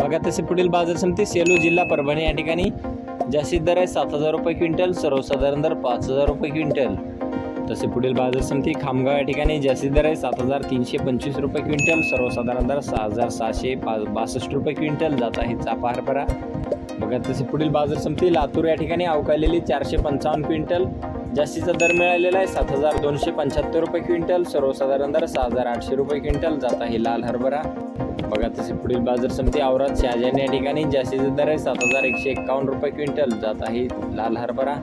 बघा तसे पुढील बाजार समिती सेलू जिल्हा परभणी या ठिकाणी जास्तीत दर आहे सात हजार रुपये क्विंटल सर्वसाधारण दर पाच हजार रुपये क्विंटल. तसे पुढील बाजार समिती खामगाव या ठिकाणी जास्तीत दर आहे सात हजार तीनशे पंचवीस रुपये क्विंटल सर्वसाधारण दर सहा हजार सहाशे पा बासष्ट रुपये क्विंटल जात आहे चापा हरभरा बघा तसे पुढील बाजार समिती लातूर या ठिकाणी अवकालेली चारशे पंचावन्न क्विंटल. जास्तीचा दर मिळालेला आहे सात हजार दोनशे पंच्याहत्तर रुपये क्विंटल सर्वसाधारण दर सहा हजार आठशे रुपये क्विंटल जात आहे लाल हरभरा. बघा तसे पुढील बाजार समिती औरात शहाजान या ठिकाणी जास्तीचा दर आहे सात हजार एकशे एक्कावन्न रुपये क्विंटल. जात आहे लाल हरभरा.